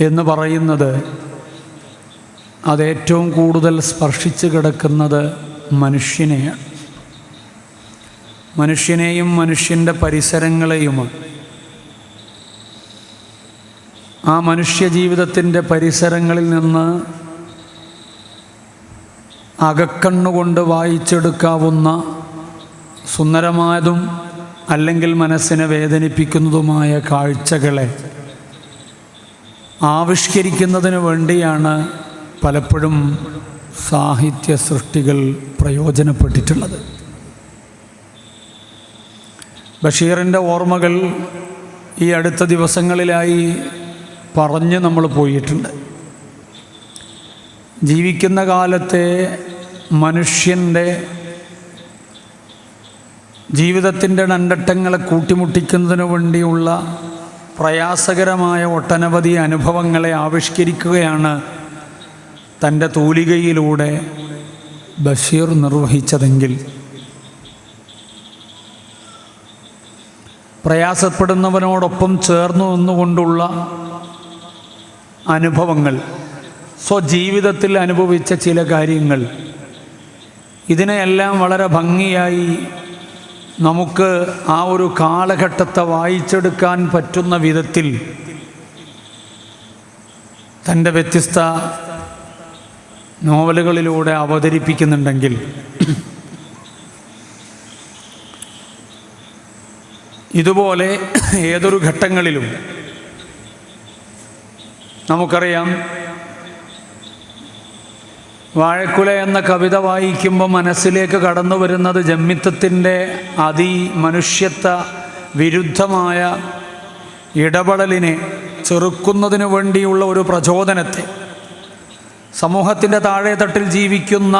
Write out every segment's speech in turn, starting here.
എന്ന് പറയുന്നത് അതേറ്റവും കൂടുതൽ സ്പർശിച്ച് കിടക്കുന്നത് മനുഷ്യനെയാണ്. മനുഷ്യനെയും മനുഷ്യന്റെ പരിസരങ്ങളെയും ആ മനുഷ്യ ജീവിതത്തിന്റെ പരിസരങ്ങളിൽ നിന്ന് അകക്കണ്ണുകൊണ്ട് വായിച്ചെടുക്കാവുന്ന സുന്ദരമായതും അല്ലെങ്കിൽ മനസ്സിനെ വേദനിപ്പിക്കുന്നതുമായ കാഴ്ചകളെ ആവിഷ്കരിക്കുന്നതിന് വേണ്ടിയാണ് പലപ്പോഴും സാഹിത്യ സൃഷ്ടികൾ പ്രയോജനപ്പെട്ടിട്ടുള്ളത്. ബഷീറിന്റെ ഓർമ്മകൾ ഈ അടുത്ത ദിവസങ്ങളിലായി പറഞ്ഞ് നമ്മൾ പോയിട്ടുണ്ട്. ജീവിക്കുന്ന കാലത്തെ മനുഷ്യന്റെ ജീവിതത്തിന്റെ നണ്ടട്ടങ്ങളെ കൂട്ടിമുട്ടിക്കുന്നതിന് വേണ്ടിയുള്ള പ്രയാസകരമായ ഒട്ടനവധി അനുഭവങ്ങളെ ആവിഷ്കരിക്കുകയാണ് തന്റെ തൂലികയിലൂടെ ബഷീർ നിർവഹിച്ചതെങ്കിൽ. പ്രയാസപ്പെടുന്നവനോടൊപ്പം ചേർന്നു നിന്നുകൊണ്ടുള്ള അനുഭവങ്ങൾ സ്വജീവിതത്തിൽ അനുഭവിച്ച ചില കാര്യങ്ങൾ ഇതിനെയെല്ലാം വളരെ ഭംഗിയായി നമുക്ക് ആ ഒരു കാലഘട്ടത്തെ വായിച്ചെടുക്കാൻ പറ്റുന്ന വിധത്തിൽ തന്റെ വ്യത്യസ്ത നോവലുകളിലൂടെ അവതരിപ്പിക്കുന്നുണ്ടെങ്കിൽ ഇതുപോലെ ഏതൊരു ഘട്ടങ്ങളിലും നമുക്കറിയാം വാഴക്കുല എന്ന കവിത വായിക്കുമ്പോൾ മനസ്സിലേക്ക് കടന്നു വരുന്നത് ജമ്മിത്തത്തിന്റെ അതിമനുഷ്യത്വ വിരുദ്ധമായ ഇടപെടലിനെ ചെറുക്കുന്നതിനു വേണ്ടിയുള്ള ഒരു പ്രചോദനത്തെ. സമൂഹത്തിന്റെ താഴെത്തട്ടിൽ ജീവിക്കുന്ന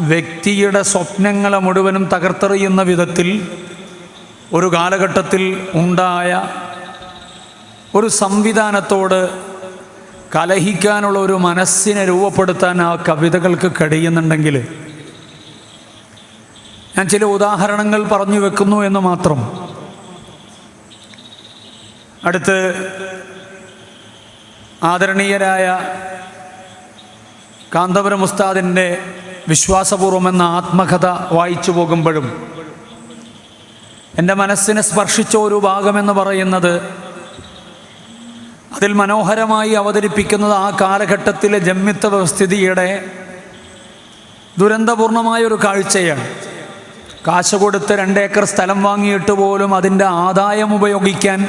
വ്യക്തിയുടെ സ്വപ്നങ്ങളെ മുഴുവനും തകർത്തെറിയുന്ന വിധത്തിൽ ഒരു കാലഘട്ടത്തിൽ ഉണ്ടായ ഒരു സംവിധാനത്തോട് കലഹിക്കാനുള്ള ഒരു മനസ്സിനെ രൂപപ്പെടുത്താൻ ആ കവിതകൾക്ക് കഴിയുന്നുണ്ടെങ്കിൽ ഞാൻ ചില ഉദാഹരണങ്ങൾ പറഞ്ഞു വെക്കുന്നു എന്ന് മാത്രം. അടുത്ത് ആദരണീയരായ കാന്തപുരം ഉസ്താദിന്റെ വിശ്വാസപൂർവം എന്ന ആത്മകഥ വായിച്ചു പോകുമ്പോഴും എന്റെ മനസ്സിനെ സ്പർശിച്ച ഒരു ഭാഗമെന്ന് പറയുന്നത് അതിൽ മനോഹരമായി അവതരിപ്പിക്കുന്നത് ആ കാലഘട്ടത്തിലെ ജമ്മിത്വ വ്യവസ്ഥിതിയുടെ ദുരന്തപൂർണമായ ഒരു കാഴ്ചയാണ്. കാശ് കൊടുത്ത് രണ്ടേക്കർ സ്ഥലം വാങ്ങിയിട്ട് പോലും അതിന്റെ ആദായം ഉപയോഗിക്കാൻ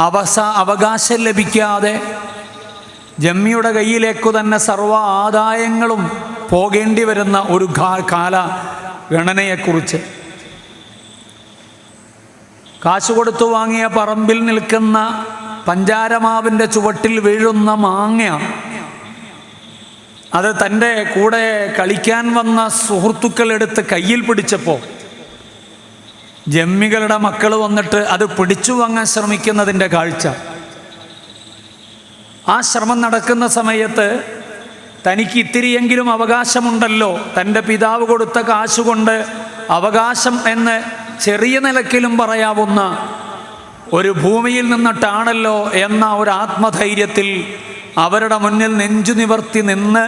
അവസ അവകാശം ലഭിക്കാതെ ജമ്മിയുടെ കയ്യിലേക്കു തന്നെ സർവ ആദായങ്ങളും പോകേണ്ടി വരുന്ന ഒരു കാല ഗണനയെക്കുറിച്ച്. കാശ് കൊടുത്തു വാങ്ങിയ പറമ്പിൽ നിൽക്കുന്ന പഞ്ചാരമാവിന്റെ ചുവട്ടിൽ വീഴുന്ന മാങ്ങ. അത് തന്റെ കൂടെ കളിക്കാൻ വന്ന സുഹൃത്തുക്കളെടുത്ത് കയ്യിൽ പിടിച്ചപ്പോൾ ജമ്മികളുടെ മക്കൾ വന്നിട്ട് അത് പിടിച്ചു വാങ്ങാൻ ശ്രമിക്കുന്നതിന്റെ കാഴ്ച. ആ ശ്രമം നടക്കുന്ന സമയത്ത് തനിക്ക് ഇത്തിരിയെങ്കിലും അവകാശമുണ്ടല്ലോ. തന്റെ പിതാവ് കൊടുത്ത കാശുകൊണ്ട് അവകാശം എന്ന് ചെറിയ നിലക്കിലും പറയാവുന്ന ഒരു ഭൂമിയിൽ നിന്നിട്ടാണല്ലോ എന്ന ഒരു ആത്മധൈര്യത്തിൽ അവരുടെ മുന്നിൽ നെഞ്ചു നിവർത്തി നിന്ന്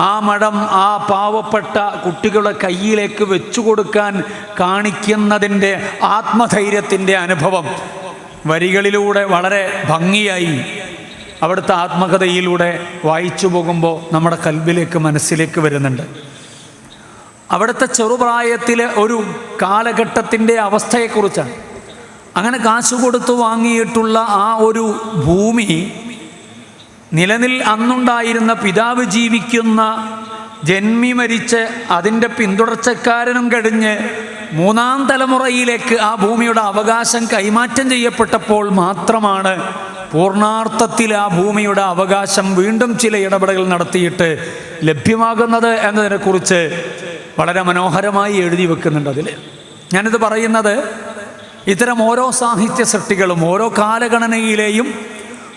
ആ മഠം ആ പാവപ്പെട്ട കുട്ടികളുടെ കയ്യിലേക്ക് വെച്ചു കൊടുക്കാൻ കാണിക്കുന്നതിന്റെ ആത്മധൈര്യത്തിന്റെ അനുഭവം വരികളിലൂടെ വളരെ ഭംഗിയായി അവിടുത്തെ ആത്മകഥയിലൂടെ വായിച്ചു പോകുമ്പോൾ നമ്മുടെ കൽബിലേക്ക് മനസ്സിലേക്ക് വരുന്നുണ്ട്. അവിടുത്തെ ചെറുപ്രായത്തിലെ ഒരു കാലഘട്ടത്തിന്റെ അവസ്ഥയെക്കുറിച്ചാണ്. അങ്ങനെ കാശ് കൊടുത്ത് വാങ്ങിയിട്ടുള്ള ആ ഒരു ഭൂമി നിലനിൽ അന്നുണ്ടായിരുന്ന പിതാവ് ജീവിക്കുന്ന ജന്മി മരിച്ച് അതിന്റെ പിന്തുടർച്ചക്കാരനും കഴിഞ്ഞ് മൂന്നാം തലമുറയിലേക്ക് ആ ഭൂമിയുടെ അവകാശം കൈമാറ്റം ചെയ്യപ്പെട്ടപ്പോൾ മാത്രമാണ് പൂർണാർത്ഥത്തിൽ ആ ഭൂമിയുടെ അവകാശം വീണ്ടും ചില ഇടപെടലുകൾ നടത്തിയിട്ട് ലഭ്യമാകുന്നത് എന്നതിനെക്കുറിച്ച് വളരെ മനോഹരമായി എഴുതി വെക്കുന്നുണ്ട് അതിൽ. ഞാനിത് പറയുന്നത് ഇത്തരം ഓരോ സാഹിത്യ സൃഷ്ടികളും ഓരോ കാലഗണനയിലെയും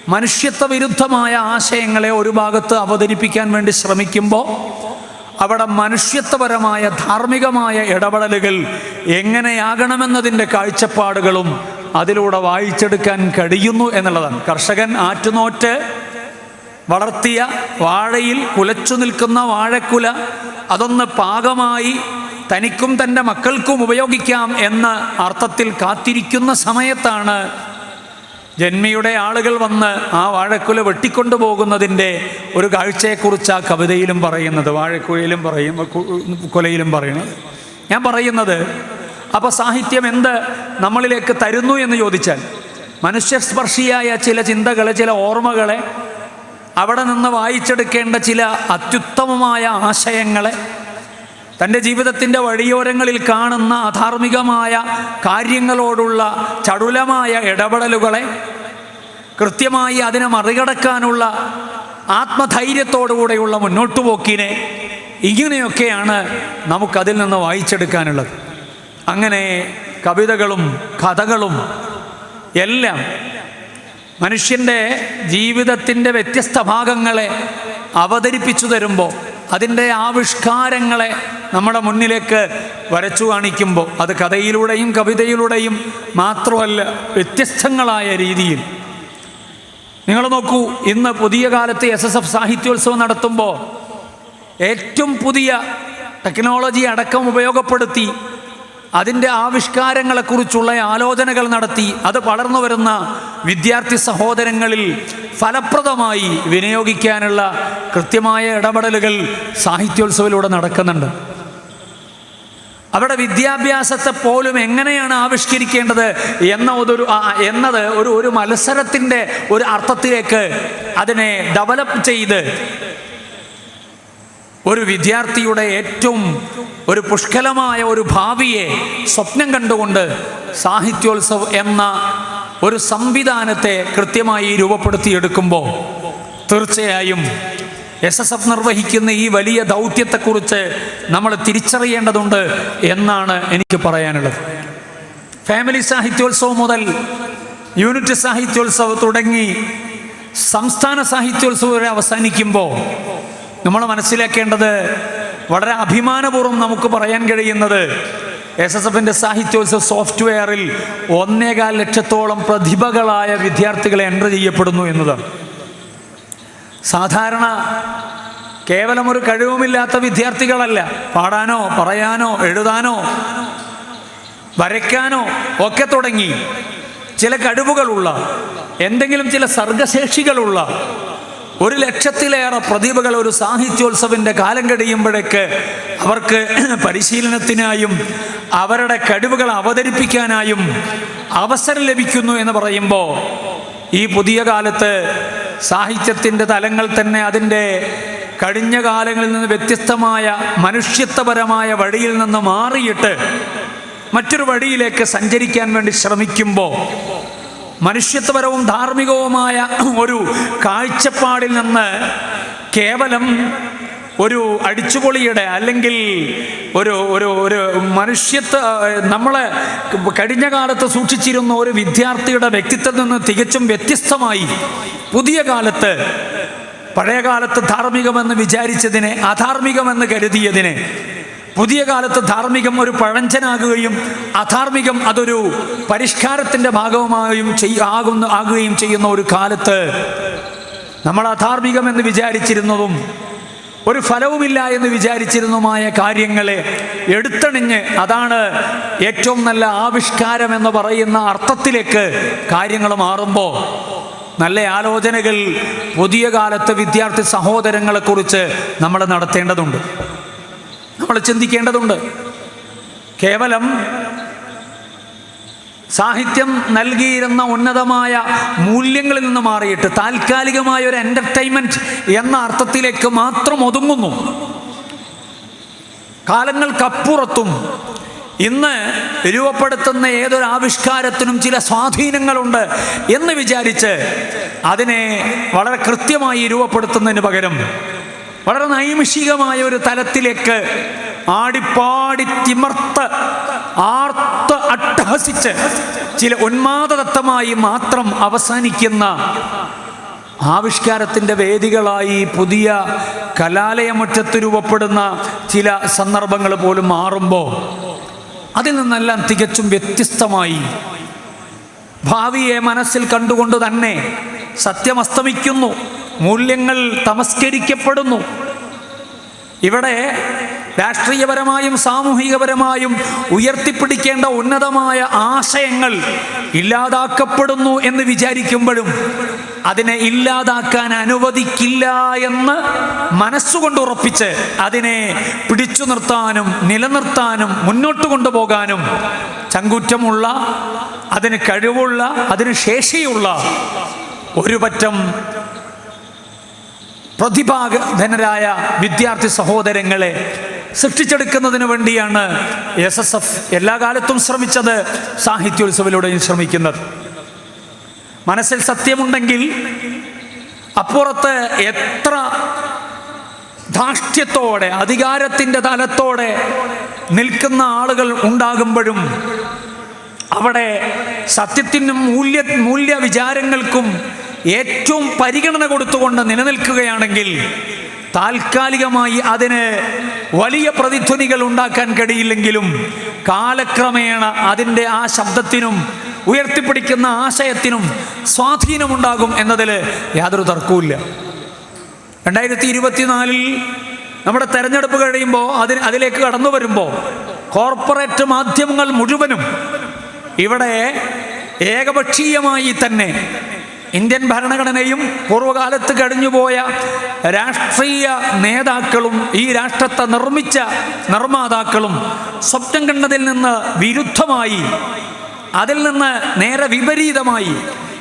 മനുഷ്യത്വ വിരുദ്ധമായ ആശയങ്ങളെ ഒരു ഭാഗത്ത് അവതരിപ്പിക്കാൻ വേണ്ടി ശ്രമിക്കുമ്പോൾ അവിടെ മനുഷ്യത്വപരമായ ധാർമ്മികമായ ഇടപെടലുകൾ എങ്ങനെയാകണമെന്നതിന്റെ കാഴ്ചപ്പാടുകളും അതിലൂടെ വായിച്ചെടുക്കാൻ കഴിയുന്നു എന്നുള്ളതാണ്. കർഷകൻ ആറ്റുനോറ്റ് വളർത്തിയ വാഴയിൽ കുലച്ചു നിൽക്കുന്ന വാഴക്കുല അതൊന്ന് പാകമായി തനിക്കും തന്റെ മക്കൾക്കും ഉപയോഗിക്കാം എന്ന അർത്ഥത്തിൽ കാത്തിരിക്കുന്ന സമയത്താണ് ജന്മിയുടെ ആളുകൾ വന്ന് ആ വാഴക്കുല വെട്ടിക്കൊണ്ടു പോകുന്നതിന്റെ ഒരു കാഴ്ചയെക്കുറിച്ച് ആ കവിതയിലും പറയുന്നത് വാഴക്കുലയിലും പറയും കൊലയിലും കുലയിലും പറയുന്നത്. ഞാൻ പറയുന്നത് അപ്പോൾ സാഹിത്യം എന്ത് നമ്മളിലേക്ക് തരുന്നു എന്ന് ചോദിച്ചാൽ മനുഷ്യസ്പർശിയായ ചില ചിന്തകളെ ചില ഓർമ്മകളെ അവിടെ നിന്ന് വായിച്ചെടുക്കേണ്ട ചില അത്യുത്തമമായ ആശയങ്ങളെ തന്റെ ജീവിതത്തിന്റെ വഴിയോരങ്ങളിൽ കാണുന്ന അധാർമികമായ കാര്യങ്ങളോടുള്ള ചടുലമായ ഇടപെടലുകളെ കൃത്യമായി അതിനെ മറികടക്കാനുള്ള ആത്മധൈര്യത്തോടുകൂടെയുള്ള മുന്നോട്ട് പോക്കിനെ ഇങ്ങനെയൊക്കെയാണ് നമുക്കതിൽ നിന്ന് വായിച്ചെടുക്കാനുള്ളത്. അങ്ങനെ കവിതകളും കഥകളും എല്ലാം മനുഷ്യന്റെ ജീവിതത്തിന്റെ വ്യത്യസ്ത ഭാഗങ്ങളെ അവതരിപ്പിച്ചു തരുമ്പോൾ അതിന്റെ ആവിഷ്കാരങ്ങളെ നമ്മുടെ മുന്നിലേക്ക് വരച്ചു കാണിക്കുമ്പോൾ അത് കഥയിലൂടെയും കവിതയിലൂടെയും മാത്രമല്ല വ്യത്യസ്തങ്ങളായ രീതിയിൽ. നിങ്ങൾ നോക്കൂ ഇന്ന് പുതിയ കാലത്ത് എസ് എസ് എഫ് സാഹിത്യോത്സവം നടത്തുമ്പോൾ ഏറ്റവും പുതിയ ടെക്നോളജി അടക്കം ഉപയോഗപ്പെടുത്തി അതിന്റെ ആവിഷ്കാരങ്ങളെക്കുറിച്ചുള്ള ആലോചനകൾ നടത്തി അത് വളർന്നു വരുന്ന വിദ്യാർത്ഥി സഹോദരങ്ങളിൽ ഫലപ്രദമായി വിനിയോഗിക്കാനുള്ള കൃത്യമായ ഇടപെടലുകൾ സാഹിത്യോത്സവിലൂടെ നടക്കുന്നുണ്ട്. അവിടെ വിദ്യാഭ്യാസത്തെ പോലും എങ്ങനെയാണ് ആവിഷ്കരിക്കേണ്ടത് എന്ന ഒരു എന്നത് ഒരു ഒരു മത്സരത്തിന്റെ ഒരു അർത്ഥത്തിലേക്ക് അതിനെ ഡെവലപ്പ് ചെയ്ത് ഒരു വിദ്യാർത്ഥിയുടെ ഏറ്റവും ഒരു പുഷ്കലമായ ഒരു ഭാവിയെ സ്വപ്നം കണ്ടുകൊണ്ട് സാഹിത്യോത്സവ് എന്ന ഒരു സംവിധാനത്തെ കൃത്യമായി രൂപപ്പെടുത്തിയെടുക്കുമ്പോൾ തീർച്ചയായും എസ് എസ് എഫ് നിർവഹിക്കുന്ന ഈ വലിയ ദൗത്യത്തെക്കുറിച്ച് നമ്മൾ തിരിച്ചറിയേണ്ടതുണ്ട് എന്നാണ് എനിക്ക് പറയാനുള്ളത്. ഫാമിലി സാഹിത്യോത്സവം മുതൽ യൂണിറ്റ് സാഹിത്യോത്സവം തുടങ്ങി സംസ്ഥാന സാഹിത്യോത്സവം വരെ അവസാനിക്കുമ്പോൾ നമ്മൾ മനസ്സിലാക്കേണ്ടത് വളരെ അഭിമാനപൂർവം നമുക്ക് പറയാൻ കഴിയുന്നത് എസ് എസ് എഫിന്റെ സാഹിത്യോത്സവ സോഫ്റ്റ്വെയറിൽ ഒന്നേകാൽ ലക്ഷത്തോളം പ്രതിഭകളായ വിദ്യാർത്ഥികളെ എന്റർ ചെയ്യപ്പെടുന്നു എന്നതാണ്. സാധാരണ കേവലം ഒരു കഴിവുമില്ലാത്ത വിദ്യാർത്ഥികളല്ല. പാടാനോ പറയാനോ എഴുതാനോ വരയ്ക്കാനോ ഒക്കെ തുടങ്ങി. ചില കഴിവുകളുള്ള എന്തെങ്കിലും ചില സർഗശേഷികളുള്ള ഒരു ലക്ഷത്തിലേറെ പ്രതിഭകൾ ഒരു സാഹിത്യോത്സവിന്റെ കാലം കഴിയുമ്പോഴേക്ക് അവർക്ക് പരിശീലനത്തിനായും അവരുടെ കഴിവുകൾ അവതരിപ്പിക്കാനായും അവസരം ലഭിക്കുന്നു എന്ന് പറയുമ്പോൾ ഈ പുതിയ കാലത്ത് സാഹിത്യത്തിന്റെ തലങ്ങൾ തന്നെ അതിന്റെ കഴിഞ്ഞ കാലങ്ങളിൽ നിന്ന് വ്യത്യസ്തമായ മനുഷ്യത്വപരമായ വഴിയിൽ നിന്ന് മാറിയിട്ട് മറ്റൊരു വഴിയിലേക്ക് സഞ്ചരിക്കാൻ വേണ്ടി ശ്രമിക്കുമ്പോൾ മനുഷ്യത്വപരവും ധാർമ്മികവുമായ ഒരു കാഴ്ചപ്പാടിൽ നിന്ന് കേവലം ഒരു അടിച്ചുപൊളിയുടെ അല്ലെങ്കിൽ ഒരു ഒരു ഒരു മനുഷ്യത്വ നമ്മളെ കഴിഞ്ഞ കാലത്ത് സൂക്ഷിച്ചിരുന്ന ഒരു വിദ്യാർത്ഥിയുടെ വ്യക്തിത്വത്തിൽ നിന്ന് തികച്ചും വ്യത്യസ്തമായി പുതിയ കാലത്ത് പഴയ കാലത്ത് ധാർമ്മികമെന്ന് വിചാരിച്ചതിനെ അധാർമികമെന്ന് കരുതിയതിനെ പുതിയ കാലത്ത് ധാർമ്മികം ഒരു പഴഞ്ചനാകുകയും അധാർമികം അതൊരു പരിഷ്കാരത്തിന്റെ ഭാഗവുമായും ചെയ് ആകുന്ന ആകുകയും ചെയ്യുന്ന ഒരു കാലത്ത് നമ്മൾ അധാർമികമെന്ന് വിചാരിച്ചിരുന്നതും ഒരു ഫലവുമില്ല എന്ന് വിചാരിച്ചിരുന്നതുമായ കാര്യങ്ങളെ എടുത്തണിഞ്ഞ് അതാണ് ഏറ്റവും നല്ല ആവിഷ്കാരം എന്ന് പറയുന്ന അർത്ഥത്തിലേക്ക് കാര്യങ്ങൾ മാറുമ്പോൾ നല്ല ആലോചനകൾ പുതിയ കാലത്തെ വിദ്യാർത്ഥി സഹോദരങ്ങളെക്കുറിച്ച് നമ്മൾ നടത്തേണ്ടതുണ്ട്. നമ്മൾ ചിന്തിക്കേണ്ടതുണ്ട്. കേവലം സാഹിത്യം നൽകിയിരുന്ന ഉന്നതമായ മൂല്യങ്ങളിൽ നിന്ന് മാറിയിട്ട് താൽക്കാലികമായ ഒരു എന്റർടൈൻമെന്റ് എന്ന അർത്ഥത്തിലേക്ക് മാത്രം ഒതുങ്ങുന്നു. കാലങ്ങൾക്കപ്പുറത്തും ഇന്ന് രൂപപ്പെടുത്തുന്ന ഏതൊരു ആവിഷ്കാരത്തിനും ചില സ്വാധീനങ്ങളുണ്ട് എന്ന് വിചാരിച്ച് അതിനെ വളരെ കൃത്യമായി രൂപപ്പെടുത്തുന്നതിന് പകരം വളരെ നൈമിഷികമായ ഒരു തലത്തിലേക്ക് ആടിപ്പാടി തിമർത്ത് ആർത്ത് അട്ടഹസിച്ച് ചില ഉന്മാദത്തമായി മാത്രം അവസാനിക്കുന്ന ആവിഷ്കാരത്തിന്റെ വേദികളായി പുതിയ കലാലയമുറ്റത്ത് രൂപപ്പെടുന്ന ചില സന്ദർഭങ്ങൾ പോലും മാറുമ്പോൾ അതിൽ നിന്നെല്ലാം തികച്ചും വ്യത്യസ്തമായി ഭാവിയെ മനസ്സിൽ കണ്ടുകൊണ്ട് തന്നെ സത്യം അസ്തമിക്കുന്നു മൂല്യങ്ങൾ തമസ്കരിക്കപ്പെടുന്നു. ഇവിടെ രാഷ്ട്രീയപരമായും സാമൂഹികപരമായും ഉയർത്തിപ്പിടിക്കേണ്ട ഉന്നതമായ ആശയങ്ങൾ ഇല്ലാതാക്കപ്പെടുന്നു എന്ന് വിചാരിക്കുമ്പോഴും അതിനെ ഇല്ലാതാക്കാൻ അനുവദിക്കില്ല എന്ന് മനസ്സുകൊണ്ട് ഉറപ്പിച്ച് അതിനെ പിടിച്ചു നിർത്താനും നിലനിർത്താനും മുന്നോട്ട് കൊണ്ടുപോകാനും ചങ്കുറ്റമുള്ള അതിന് കഴിവുള്ള അതിന് ശേഷിയുള്ള ഒരു പറ്റം പ്രതിഭാധനരായ വിദ്യാർത്ഥി സഹോദരങ്ങളെ സൃഷ്ടിച്ചെടുക്കുന്നതിന് വേണ്ടിയാണ് എസ് എസ് എഫ് എല്ലാ കാലത്തും ശ്രമിച്ചത് സാഹിത്യോത്സവിലൂടെയും ശ്രമിക്കുന്നത്. മനസ്സിൽ സത്യമുണ്ടെങ്കിൽ അപ്പുറത്ത് എത്ര ധാഷ്ട്യത്തോടെ അധികാരത്തിന്റെ തലത്തോടെ നിൽക്കുന്ന ആളുകൾ ഉണ്ടാകുമ്പോഴും അവിടെ സത്യത്തിനും മൂല്യ മൂല്യ വിചാരങ്ങൾക്കും ഏറ്റവും പരിഗണന കൊടുത്തുകൊണ്ട് നിലനിൽക്കുകയാണെങ്കിൽ താൽക്കാലികമായി അതിന് വലിയ പ്രതിധ്വനികൾ ഉണ്ടാക്കാൻ കഴിയില്ലെങ്കിലും കാലക്രമേണ അതിന്റെ ആ ശബ്ദത്തിനും ഉയർത്തിപ്പിടിക്കുന്ന ആശയത്തിനും സ്വാധീനമുണ്ടാകും എന്നതിൽ യാതൊരു തർക്കവുമില്ല. രണ്ടായിരത്തി ഇരുപത്തിനാലിൽ നമ്മുടെ തെരഞ്ഞെടുപ്പ് കഴിയുമ്പോൾ അതിന് അതിലേക്ക് കടന്നു വരുമ്പോൾ കോർപ്പറേറ്റ് മാധ്യമങ്ങൾ മുഴുവനും ഇവിടെ ഏകപക്ഷീയമായി തന്നെ ഇന്ത്യൻ ഭരണഘടനയും പൂർവകാലത്ത് കഴിഞ്ഞുപോയ രാഷ്ട്രീയ നേതാക്കളും ഈ രാഷ്ട്രത്തെ നിർമ്മിച്ച നിർമ്മാതാക്കളും സ്വപ്നം കണ്ടതിൽ നിന്ന് വിരുദ്ധമായി അതിൽ നിന്ന് നേരെ വിപരീതമായി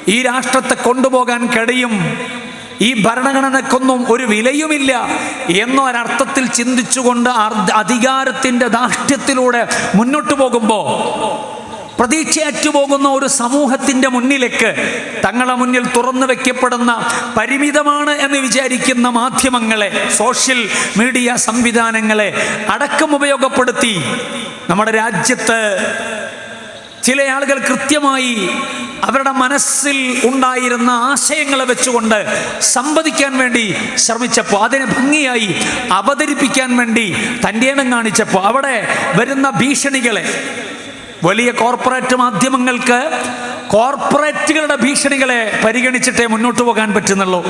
ഈ രാഷ്ട്രത്തെ കൊണ്ടുപോകാൻ കഴിയും. ഈ ഭരണഘടനക്കൊന്നും ഒരു വിലയുമില്ല എന്നൊരർത്ഥത്തിൽ ചിന്തിച്ചുകൊണ്ട് അധികാരത്തിന്റെ ദാഷ്ട്യത്തിലൂടെ മുന്നോട്ട് പോകുമ്പോൾ പ്രതീക്ഷയറ്റു പോകുന്ന ഒരു സമൂഹത്തിന്റെ മുന്നിലേക്ക് തങ്ങളെ മുന്നിൽ തുറന്നു വെക്കപ്പെടുന്ന പരിമിതമാണ് എന്ന് വിചാരിക്കുന്ന മാധ്യമങ്ങളെ സോഷ്യൽ മീഡിയ സംവിധാനങ്ങളെ അടക്കം ഉപയോഗപ്പെടുത്തി നമ്മുടെ രാജ്യത്ത് ചില ആളുകൾ കൃത്യമായി അവരുടെ മനസ്സിൽ ഉണ്ടായിരുന്ന ആശയങ്ങളെ വെച്ചുകൊണ്ട് സംവദിക്കാൻ വേണ്ടി ശ്രമിച്ചപ്പോൾ അതിനെ ഭംഗിയായി അവതരിപ്പിക്കാൻ വേണ്ടി തന്റെ ഇടം കാണിച്ചപ്പോൾ അവിടെ വരുന്ന ഭീഷണികളെ വലിയ കോർപ്പറേറ്റ് മാധ്യമങ്ങൾക്ക് കോർപ്പറേറ്റുകളുടെ ഭീഷണികളെ പരിഗണിച്ചിട്ടേ മുന്നോട്ട് പോകാൻ പറ്റുന്നുള്ളൂ.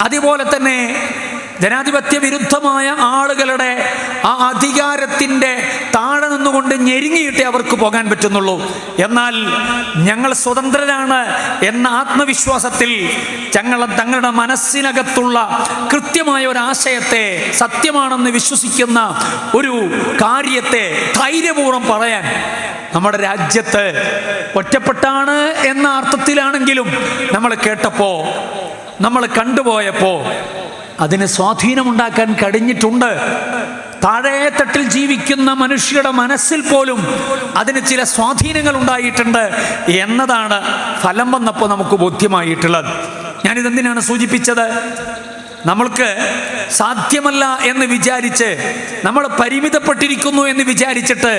അതുപോലെ തന്നെ ജനാധിപത്യ വിരുദ്ധമായ ആളുകളുടെ ആ അധികാരത്തിന്റെ താഴെ നിന്നുകൊണ്ട് ഞെരുങ്ങിയിട്ടേ അവർക്ക് പോകാൻ പറ്റുന്നുള്ളൂ. എന്നാൽ ഞങ്ങൾ സ്വതന്ത്രരാണ് എന്ന ആത്മവിശ്വാസത്തിൽ ഞങ്ങൾ തങ്ങളുടെ മനസ്സിനകത്തുള്ള കൃത്യമായ ഒരു ആശയത്തെ സത്യമാണെന്ന് വിശ്വസിക്കുന്ന ഒരു കാര്യത്തെ ധൈര്യപൂർവം പറയാൻ നമ്മുടെ രാജ്യത്ത് ഒറ്റപ്പെട്ടാണ് എന്ന അർത്ഥത്തിലാണെങ്കിലും നമ്മൾ കേട്ടപ്പോൾ നമ്മൾ കണ്ടുപോയപ്പോൾ അതിന് സ്വാധീനമുണ്ടാക്കാൻ കഴിഞ്ഞിട്ടുണ്ട്. താഴേത്തട്ടിൽ ജീവിക്കുന്ന മനുഷ്യരുടെ മനസ്സിൽ പോലും അതിന് ചില സ്വാധീനങ്ങൾ ഉണ്ടായിട്ടുണ്ട് എന്നതാണ് ഫലം വന്നപ്പോൾ നമുക്ക് ബോധ്യമായിട്ടുള്ളത്. ഞാനിതെന്തിനാണ് സൂചിപ്പിച്ചത്? നമ്മൾക്ക് സാധ്യമല്ല എന്ന് വിചാരിച്ച് നമ്മൾ പരിമിതപ്പെട്ടിരിക്കുന്നു എന്ന് വിചാരിച്ചിട്ട്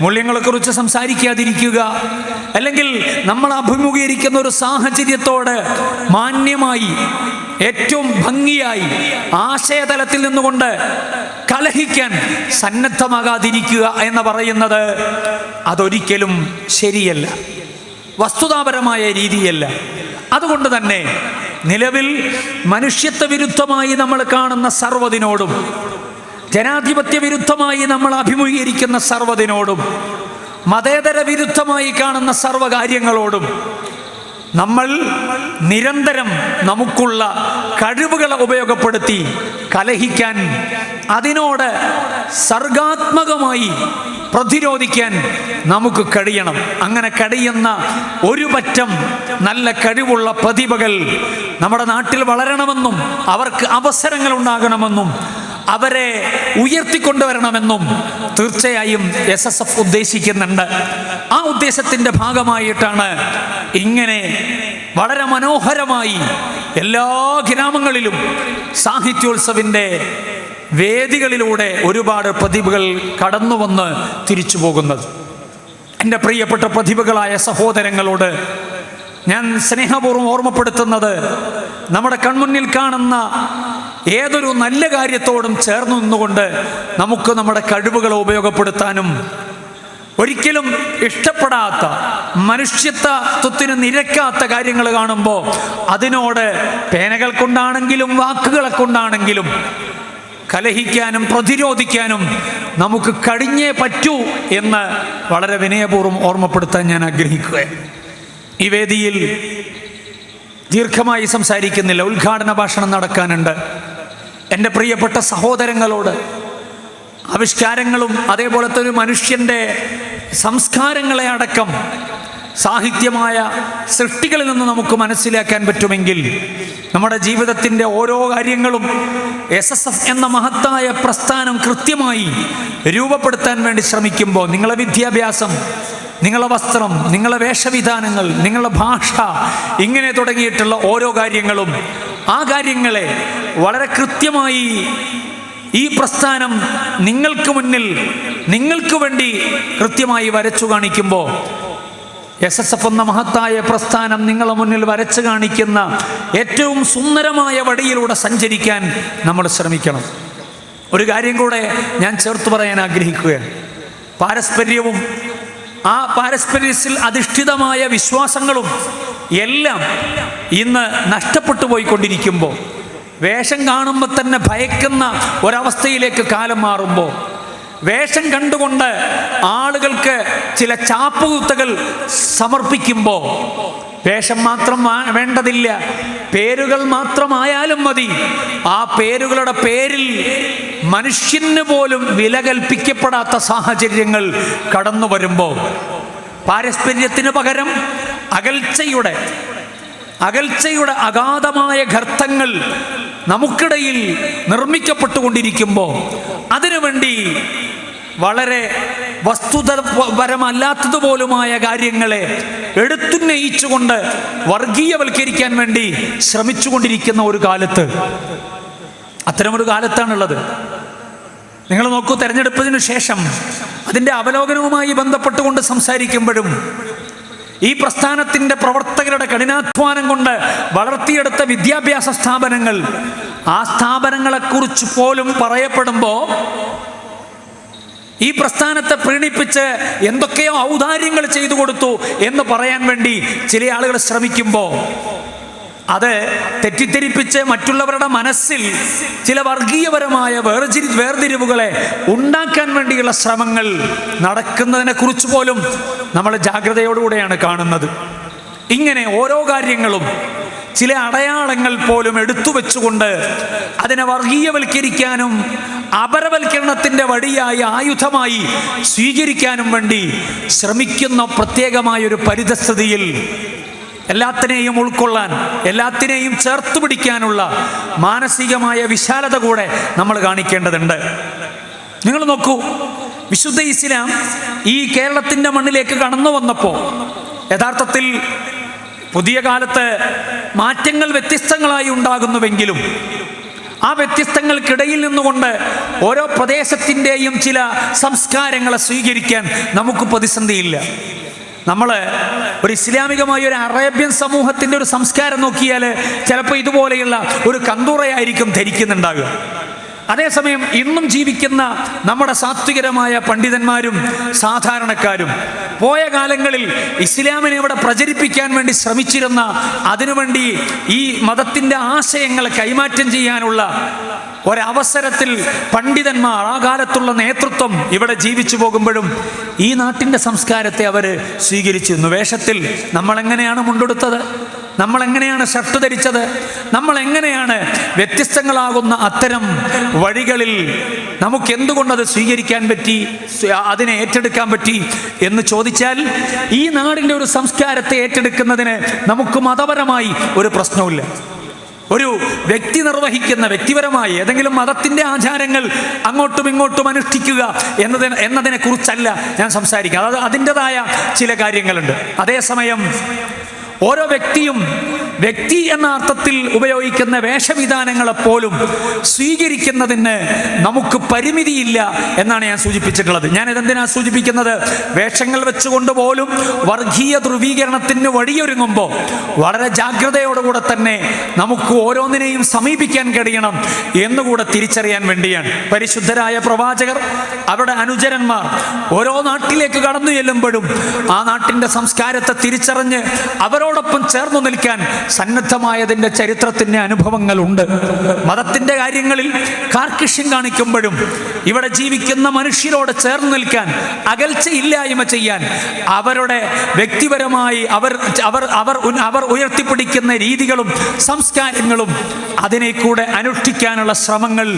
മൂല്യങ്ങളെക്കുറിച്ച് സംസാരിക്കാതിരിക്കുക. അല്ലെങ്കിൽ നമ്മൾ അഭിമുഖീകരിക്കുന്ന ഒരു സാഹചര്യത്തോട് മാന്യമായി ഏറ്റവും ഭംഗിയായി ആശയതലത്തിൽ നിന്നുകൊണ്ട് കലഹിക്കാൻ സന്നദ്ധമാകാതിരിക്കുക എന്ന് പറയുന്നത് അതൊരിക്കലും ശരിയല്ല. വസ്തുതാപരമായ രീതിയല്ല. അതുകൊണ്ട് തന്നെ നിലവിൽ മനുഷ്യത്വ വിരുദ്ധമായി നമ്മൾ കാണുന്ന സർവതിനോടും ജനാധിപത്യ വിരുദ്ധമായി നമ്മൾ അഭിമുഖീകരിക്കുന്ന സർവതിനോടും മതേതര വിരുദ്ധമായി കാണുന്ന സർവകാര്യങ്ങളോടും നമ്മൾ നിരന്തരം നമുക്കുള്ള കഴിവുകളെ ഉപയോഗപ്പെടുത്തി കലഹിക്കാൻ അതിനോട് സർഗാത്മകമായി പ്രതിരോധിക്കാൻ നമുക്ക് കഴിയണം. അങ്ങനെ കഴിയുന്ന ഒരു പറ്റം നല്ല കഴിവുള്ള പ്രതിഭകൾ നമ്മുടെ നാട്ടിൽ വളരണമെന്നും അവർക്ക് അവസരങ്ങൾ ഉണ്ടാകണമെന്നും അവരെ ഉയർത്തിക്കൊണ്ടുവരണമെന്നും തീർച്ചയായും എസ് എസ് എഫ് ഉദ്ദേശിക്കുന്നുണ്ട്. ആ ഉദ്ദേശത്തിന്റെ ഭാഗമായിട്ടാണ് ഇങ്ങനെ വളരെ മനോഹരമായി എല്ലാ ഗ്രാമങ്ങളിലും സാഹിത്യോത്സവിന്റെ വേദികളിലൂടെ ഒരുപാട് പ്രതിഭകൾ കടന്നു വന്ന് തിരിച്ചു പോകുന്നത്. എന്റെ പ്രിയപ്പെട്ട പ്രതിഭകളായ സഹോദരങ്ങളോട് ഞാൻ സ്നേഹപൂർവം ഓർമ്മപ്പെടുത്തുന്നത് നമ്മുടെ കൺമുന്നിൽ കാണുന്ന ഏതൊരു നല്ല കാര്യത്തോടും ചേർന്ന് നിന്നുകൊണ്ട് നമുക്ക് നമ്മുടെ കഴിവുകളെ ഉപയോഗപ്പെടുത്താനും ഒരിക്കലും ഇഷ്ടപ്പെടാത്ത മനുഷ്യത്വത്തിന് നിരക്കാത്ത കാര്യങ്ങൾ കാണുമ്പോൾ അതിനോട് പേനകൾ കൊണ്ടാണെങ്കിലും വാക്കുകളെ കൊണ്ടാണെങ്കിലും കലഹിക്കാനും പ്രതിരോധിക്കാനും നമുക്ക് കഴിഞ്ഞേ പറ്റൂ എന്ന് വളരെ വിനയപൂർവം ഓർമ്മപ്പെടുത്താൻ ഞാൻ ആഗ്രഹിക്കുകയാണ്. ഈ വേദിയിൽ ദീർഘമായി സംസാരിക്കുന്നില്ല. ഉദ്ഘാടന ഭാഷണം നടക്കാനുണ്ട്. എന്റെ പ്രിയപ്പെട്ട സഹോദരങ്ങളോട് ആവിഷ്കാരങ്ങളും അതേപോലത്തെ ഒരു മനുഷ്യന്റെ സംസ്കാരങ്ങളെ അടക്കം സാഹിത്യമായ സൃഷ്ടികളിൽ നിന്ന് നമുക്ക് മനസ്സിലാക്കാൻ പറ്റുമെങ്കിൽ നമ്മുടെ ജീവിതത്തിന്റെ ഓരോ കാര്യങ്ങളും എസ് എസ് എഫ് എന്ന മഹത്തായ പ്രസ്ഥാനം കൃത്യമായി രൂപപ്പെടുത്താൻ വേണ്ടി ശ്രമിക്കുമ്പോൾ നിങ്ങളെ വിദ്യാഭ്യാസം നിങ്ങളെ വസ്ത്രം നിങ്ങളെ വേഷവിധാനങ്ങൾ നിങ്ങളുടെ ഭാഷ ഇങ്ങനെ തുടങ്ങിയിട്ടുള്ള ഓരോ കാര്യങ്ങളും ആ കാര്യങ്ങളെ വളരെ കൃത്യമായി ഈ പ്രസ്ഥാനം നിങ്ങൾക്ക് മുന്നിൽ നിങ്ങൾക്ക് വേണ്ടി കൃത്യമായി വരച്ചു കാണിക്കുമ്പോൾ എസ് എസ് എഫ് എന്ന മഹത്തായ പ്രസ്ഥാനം നിങ്ങളെ മുന്നിൽ വരച്ചു കാണിക്കുന്ന ഏറ്റവും സുന്ദരമായ വടിയിലൂടെ സഞ്ചരിക്കാൻ നമ്മൾ ശ്രമിക്കണം. ഒരു കാര്യം കൂടെ ഞാൻ ചേർത്ത് പറയാൻ ആഗ്രഹിക്കുകയാണ്. പാരസ്പര്യവും ആ പാരസ്പര്യത്തിൽ അധിഷ്ഠിതമായ വിശ്വാസങ്ങളും എല്ലാം ഇന്ന് നഷ്ടപ്പെട്ടു പോയിക്കൊണ്ടിരിക്കുമ്പോൾ വേഷം കാണുമ്പോൾ തന്നെ ഭയക്കുന്ന ഒരവസ്ഥയിലേക്ക് കാലം മാറുമ്പോൾ വേഷം കണ്ടുകൊണ്ട് ആളുകൾക്ക് ചില ചാപ്പുകുത്തകൾ സമർപ്പിക്കുമ്പോൾ വേഷം മാത്രം വേണ്ടതില്ല. പേരുകൾ മാത്രമായാലും മതി. ആ പേരുകളുടെ പേരിൽ മനുഷ്യന് പോലും വില കൽപ്പിക്കപ്പെടാത്ത സാഹചര്യങ്ങൾ കടന്നു വരുമ്പോൾ പാരസ്പര്യത്തിന് പകരം അകൽച്ചയുടെ അകൽച്ചയുടെ അഗാധമായ ഗർത്തങ്ങൾ നമുക്കിടയിൽ നിർമ്മിക്കപ്പെട്ടുകൊണ്ടിരിക്കുമ്പോൾ അതിനുവേണ്ടി വളരെ വസ്തുതപരമല്ലാത്തതുപോലുമായ കാര്യങ്ങളെ എടുത്തുന്നയിച്ചുകൊണ്ട് വർഗീയവൽക്കരിക്കാൻ വേണ്ടി ശ്രമിച്ചുകൊണ്ടിരിക്കുന്ന ഒരു കാലത്ത്. അത്തരമൊരു കാലത്താണുള്ളത്. നിങ്ങൾ നോക്കൂ തെരഞ്ഞെടുപ്പതിനു ശേഷം അതിന്റെ അവലോകനവുമായി ബന്ധപ്പെട്ടുകൊണ്ട് സംസാരിക്കുമ്പോഴും ഈ പ്രസ്ഥാനത്തിന്റെ പ്രവർത്തകരുടെ കഠിനാധ്വാനം കൊണ്ട് വളർത്തിയെടുത്ത വിദ്യാഭ്യാസ സ്ഥാപനങ്ങൾ ആ സ്ഥാപനങ്ങളെക്കുറിച്ച് പോലും പറയപ്പെടുമ്പോൾ ഈ പ്രസ്ഥാനത്തെ പ്രീണിപ്പിച്ച് എന്തൊക്കെയോ ഔദാര്യങ്ങൾ ചെയ്തു കൊടുത്തു എന്ന് പറയാൻ വേണ്ടി ചില ആളുകൾ ശ്രമിക്കുമ്പോൾ അത് തെറ്റിദ്ധരിപ്പിച്ച് മറ്റുള്ളവരുടെ മനസ്സിൽ ചില വർഗീയപരമായ വേർതിരി വേർതിരിവുകളെ ഉണ്ടാക്കാൻ വേണ്ടിയുള്ള ശ്രമങ്ങൾ നടക്കുന്നതിനെ കുറിച്ച് പോലും നമ്മൾ ജാഗ്രതയോടുകൂടെയാണ് കാണുന്നത്. ഇങ്ങനെ ഓരോ കാര്യങ്ങളും ചില അടയാളങ്ങൾ പോലും എടുത്തു വെച്ചുകൊണ്ട് അതിനെ വർഗീയവൽക്കരിക്കാനും അപരവൽക്കരണത്തിന്റെ വഴിയായി ആയുധമായി സ്വീകരിക്കാനും വേണ്ടി ശ്രമിക്കുന്ന പ്രത്യേകമായൊരു പരിതസ്ഥിതിയിൽ എല്ലാത്തിനെയും ഉൾക്കൊള്ളാൻ എല്ലാത്തിനെയും ചേർത്ത് പിടിക്കാനുള്ള മാനസികമായ വിശാലത കൂടെ നമ്മൾ കാണിക്കേണ്ടതുണ്ട്. നിങ്ങൾ നോക്കൂ വിശുദ്ധ ഇസ്ലാം ഈ കേരളത്തിന്റെ മണ്ണിലേക്ക് കടന്നു വന്നപ്പോൾ യഥാർത്ഥത്തിൽ പുതിയ കാലത്ത് മാറ്റങ്ങൾ വ്യത്യസ്തങ്ങളായി ഉണ്ടാകുന്നുവെങ്കിലും ആ വ്യത്യസ്തങ്ങൾക്കിടയിൽ നിന്നുകൊണ്ട് ഓരോ പ്രദേശത്തിന്റെയും ചില സംസ്കാരങ്ങളെ സ്വീകരിക്കാൻ നമുക്ക് പ്രതിസന്ധിയില്ല. നമ്മൾ ഒരു ഇസ്ലാമികമായ ഒരു അറേബ്യൻ സമൂഹത്തിന്റെ ഒരു സംസ്കാരം നോക്കിയാൽ ചിലപ്പോൾ ഇതുപോലെയുള്ള ഒരു കന്തൂറയായിരിക്കും ധരിക്കുന്നുണ്ടാകുക അതേസമയം ഇന്നും ജീവിക്കുന്ന നമ്മുടെ സാത്വികരമായ പണ്ഡിതന്മാരും സാധാരണക്കാരും പോയ കാലങ്ങളിൽ ഇസ്ലാമിനെ ഇവിടെ പ്രചരിപ്പിക്കാൻ വേണ്ടി ശ്രമിച്ചിരുന്ന അതിനുവേണ്ടി ഈ മതത്തിന്റെ ആശയങ്ങളെ കൈമാറ്റം ചെയ്യാനുള്ള ഒരവസരത്തിൽ പണ്ഡിതന്മാർ ആ കാലത്തുള്ള നേതൃത്വം ഇവിടെ ജീവിച്ചു പോകുമ്പോഴും ഈ നാട്ടിന്റെ സംസ്കാരത്തെ അവർ സ്വീകരിച്ചിരുന്നു. വേഷത്തിൽ നമ്മളെങ്ങനെയാണ് മുണ്ടെടുത്തത്? നമ്മൾ എങ്ങനെയാണ് ഷർട്ട് ധരിച്ചത്? നമ്മൾ എങ്ങനെയാണ് വ്യത്യസ്തങ്ങളാകുന്ന അത്തരം വഴികളിൽ നമുക്ക് എന്തുകൊണ്ടത് സ്വീകരിക്കാൻ പറ്റി അതിനെ ഏറ്റെടുക്കാൻ പറ്റി എന്ന് ചോദിച്ചാൽ ഈ നാടിന്റെ ഒരു സംസ്കാരത്തെ ഏറ്റെടുക്കുന്നതിന് നമുക്ക് മതപരമായി ഒരു പ്രശ്നവുമില്ല. ഒരു വ്യക്തി നിർവഹിക്കുന്ന വ്യക്തിപരമായി ഏതെങ്കിലും മതത്തിന്റെ ആചാരങ്ങൾ അങ്ങോട്ടും ഇങ്ങോട്ടും അനുഷ്ഠിക്കുക എന്നതിന് എന്നതിനെക്കുറിച്ചല്ല ഞാൻ സംസാരിക്കുക അത് അതിന്റെതായ ചില കാര്യങ്ങളുണ്ട്. അതേസമയം ഓരോ വ്യക്തിയും വ്യക്തി എന്ന അർത്ഥത്തിൽ ഉപയോഗിക്കുന്ന വേഷവിധാനങ്ങളെപ്പോലും സ്വീകരിക്കുന്നതിന് നമുക്ക് പരിമിതിയില്ല എന്നാണ് ഞാൻ സൂചിപ്പിച്ചിട്ടുള്ളത്. ഞാൻ ഇതെന്തിനാ സൂചിപ്പിക്കുന്നത്? വേഷങ്ങൾ വെച്ചുകൊണ്ട് പോലും വർഗീയ ധ്രുവീകരണത്തിന് വഴിയൊരുങ്ങുമ്പോൾ വളരെ ജാഗ്രതയോടുകൂടെ തന്നെ നമുക്ക് ഓരോന്നിനെയും സമീപിക്കാൻ കഴിയണം എന്നുകൂടെ തിരിച്ചറിയാൻ വേണ്ടിയാണ്. പരിശുദ്ധരായ പ്രവാചകർ അവരുടെ അനുചരന്മാർ ഓരോ നാട്ടിലേക്ക് കടന്നു ചെല്ലുമ്പോഴും ആ നാട്ടിന്റെ സംസ്കാരത്തെ തിരിച്ചറിഞ്ഞ് അവരോടൊപ്പം ചേർന്നു നിൽക്കാൻ സന്നദ്ധമായതിന്റെ ചരിത്രത്തിന്റെ അനുഭവങ്ങളുണ്ട്. മതത്തിന്റെ കാര്യങ്ങളിൽ കാർക്കിഷ്യം കാണിക്കുമ്പോഴും ഇവിടെ ജീവിക്കുന്ന മനുഷ്യരോട് ചേർന്ന് നിൽക്കാൻ അകൽച്ചയില്ലായ്മ ചെയ്യാൻ അവരുടെ വ്യക്തിപരമായി അവർ അവർ അവർ അവർ ഉയർത്തിപ്പിടിക്കുന്ന രീതികളും സംസ്കാരങ്ങളും അതിനെ കൂടെ അനുഷ്ഠിക്കാനുള്ള ശ്രമങ്ങൾ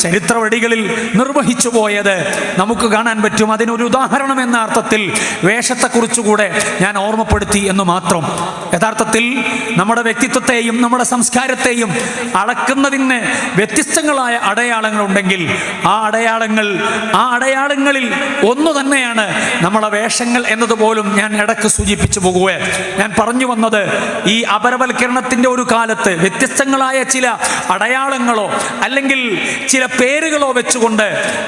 ചരിത്രവടികളിൽ നിർവഹിച്ചു പോയത് നമുക്ക് കാണാൻ പറ്റും. അതിനൊരു ഉദാഹരണം എന്ന അർത്ഥത്തിൽ വേഷത്തെക്കുറിച്ചുകൂടെ ഞാൻ ഓർമ്മപ്പെടുത്തി എന്ന് മാത്രം. യഥാർത്ഥത്തിൽ നമ്മുടെ വ്യക്തിത്വത്തെയും നമ്മുടെ സംസ്കാരത്തെയും അളക്കുന്നതിന് വ്യത്യസ്തങ്ങളായ അടയാളങ്ങളുണ്ടെങ്കിൽ ആ അടയാളങ്ങൾ ആ അടയാളങ്ങളിൽ ഒന്നു തന്നെയാണ് നമ്മളെ വേഷങ്ങൾ എന്നതുപോലും ഞാൻ ഇടയ്ക്ക് സൂചിപ്പിച്ചു പോകുക ഞാൻ പറഞ്ഞു വന്നത് ഈ അപരവൽക്കരണത്തിന്റെ ഒരു കാലത്ത് വ്യത്യസ്തങ്ങളായ ചില അടയാളങ്ങളോ അല്ലെങ്കിൽ ചില പേരുകളോ വെച്ചുകൊണ്ട്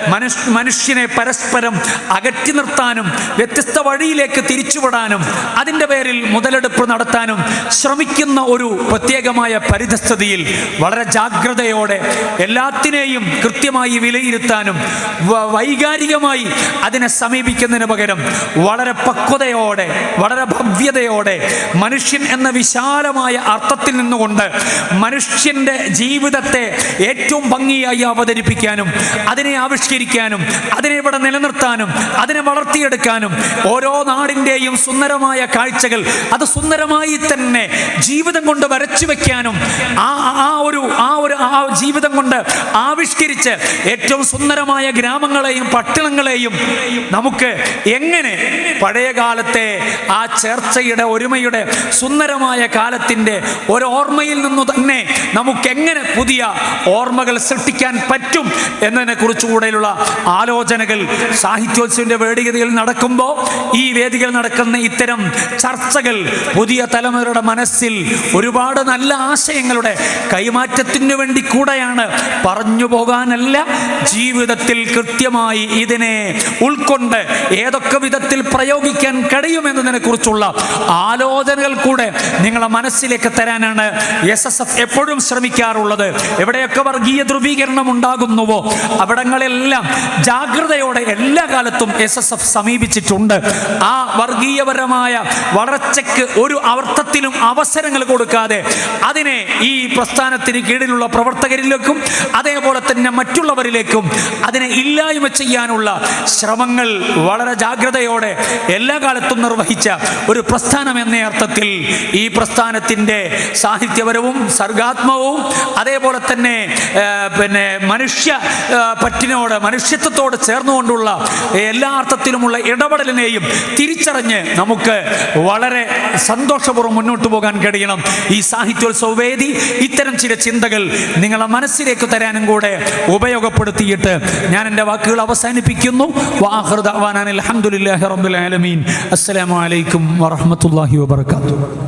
മനുഷ്യ മനുഷ്യനെ പരസ്പരം അകറ്റി നിർത്താനും വ്യത്യസ്ത വഴിയിലേക്ക് തിരിച്ചുവിടാനും അതിന്റെ പേരിൽ മുതലെടുപ്പ് നടത്താനും ശ്രമിക്കുന്ന ഒരു പ്രത്യേകമായ പരിതസ്ഥിതിയിൽ വളരെ ജാഗ്രതയോടെ എല്ലാത്തിനെയും കൃത്യമായി വിലയിരുത്താനും വൈകാരികമായി അതിനെ സമീപിക്കുന്നതിന് പകരം വളരെ പക്വതയോടെ വളരെ ഭവ്യതയോടെ മനുഷ്യൻ എന്ന വിശാലമായ അർത്ഥത്തിൽ നിന്നുകൊണ്ട് മനുഷ്യന്റെ ജീവിതത്തെ ഏറ്റവും ഭംഗിയായി അവതരിപ്പിക്കാനും അതിനെ ആവിഷ്കരിക്കാനും അതിനെ ഇവിടെ നിലനിർത്താനും അതിനെ വളർത്തിയെടുക്കാനും ഓരോ നാടിന്റെയും സുന്ദരമായ കാഴ്ചകൾ അത് സുന്ദരമായി തന്നെ ജീവിതം കൊണ്ട് വരച്ചു വെക്കാനും ആ ആ ഒരു ആ ഒരു ആ ജീവിതം കൊണ്ട് ആവിഷ്കരിച്ച് ഏറ്റവും സുന്ദരമായ ഗ്രാമങ്ങളെയും പട്ടണങ്ങളെയും നമുക്ക് എങ്ങനെ പഴയ കാലത്തെ ആ ചേർച്ചയുടെ ഒരുമയുടെ സുന്ദരമായ കാലത്തിന്റെ ഓർമ്മയിൽ നിന്നു തന്നെ നമുക്ക് എങ്ങനെ പുതിയ ഓർമ്മകൾ സൃഷ്ടിക്കാൻ പറ്റും എന്നതിനെ കുറിച്ചുകൂടെയുള്ള ആലോചനകൾ സാഹിത്യോത്സവിന്റെ വേദികതയിൽ നടക്കുമ്പോൾ ഈ വേദികൾ നടക്കുന്ന ഇത്തരം ചർച്ചകൾ പുതിയ തലമുറയുടെ മനസ്സിൽ ഒരുപാട് നല്ല ആശയങ്ങളുടെ കൈമാറ്റത്തിന് വേണ്ടി കൂടെയാണ് പറഞ്ഞു പോകാനല്ല ജീവിതത്തിൽ കൃത്യമായി ഇതിനെ ഉൾക്കൊണ്ട് ഏതൊക്കെ വിധത്തിൽ പ്രയോഗിക്കാൻ കഴിയുമെന്നതിനെ കുറിച്ചുള്ള ആലോചനകൾ കൂടെ നിങ്ങളെ മനസ്സിലേക്ക് തരാനാണ് എസ് എസ് എഫ് എപ്പോഴും ശ്രമിക്കാറുള്ളത്. എവിടെയൊക്കെ വർഗീയ ധ്രുവീകരണം ഉണ്ടാകുന്നുവോ അവിടങ്ങളെല്ലാം ജാഗ്രതയോടെ എല്ലാ കാലത്തും എസ് എസ് എഫ് സമീപിച്ചിട്ടുണ്ട്. ആ വർഗീയപരമായ വളർച്ചയ്ക്ക് ഒരു അർത്ഥത്തിലും അവസരങ്ങൾ കൊടുക്കാതെ അതിനെ ഈ പ്രസ്ഥാനത്തിന് കീഴിലുള്ള പ്രവർത്തകരിലേക്കും അതേപോലെ തന്നെ മറ്റുള്ളവരിലേക്കും അതിനെ ഇല്ലായ്മ ചെയ്യാനുള്ള ശ്രമങ്ങൾ വളരെ ജാഗ്രതയോടെ എല്ലാ കാലത്തും നിർവഹിച്ച ഒരു പ്രസ്ഥാനം എന്ന അർത്ഥത്തിൽ ഈ പ്രസ്ഥാനത്തിന്റെ സാഹിത്യപരവും സർഗാത്മകവും അതേപോലെ തന്നെ പിന്നെ മനുഷ്യ പറ്റിനോട് മനുഷ്യത്വത്തോട് ചേർന്നുകൊണ്ടുള്ള എല്ലാ അർത്ഥത്തിലുമുള്ള ഇടപെടലിനെയും തിരിച്ചറിഞ്ഞ് നമുക്ക് വളരെ സന്തോഷപൂർവം മുന്നോട്ട് പോകാൻ കഴിയണം. ഈ സാഹിത്യോത്സവ വേദി ഇത്തരം ചില ചിന്തകൾ നിങ്ങളെ മനസ്സിലേക്ക് തരാനും കൂടെ ഉപയോഗപ്പെടുത്തിയിട്ട് ഞാൻ എന്റെ വാക്കുകൾ അവസാനിപ്പിക്കുന്നു. വാഹൃദാൻ അലഹമുല്ലാ റബ്ബുൽ ആലമീൻ. അസ്സലാമു അലൈക്കും വറഹ്മത്തുള്ളാഹി വബർക്കാത്തു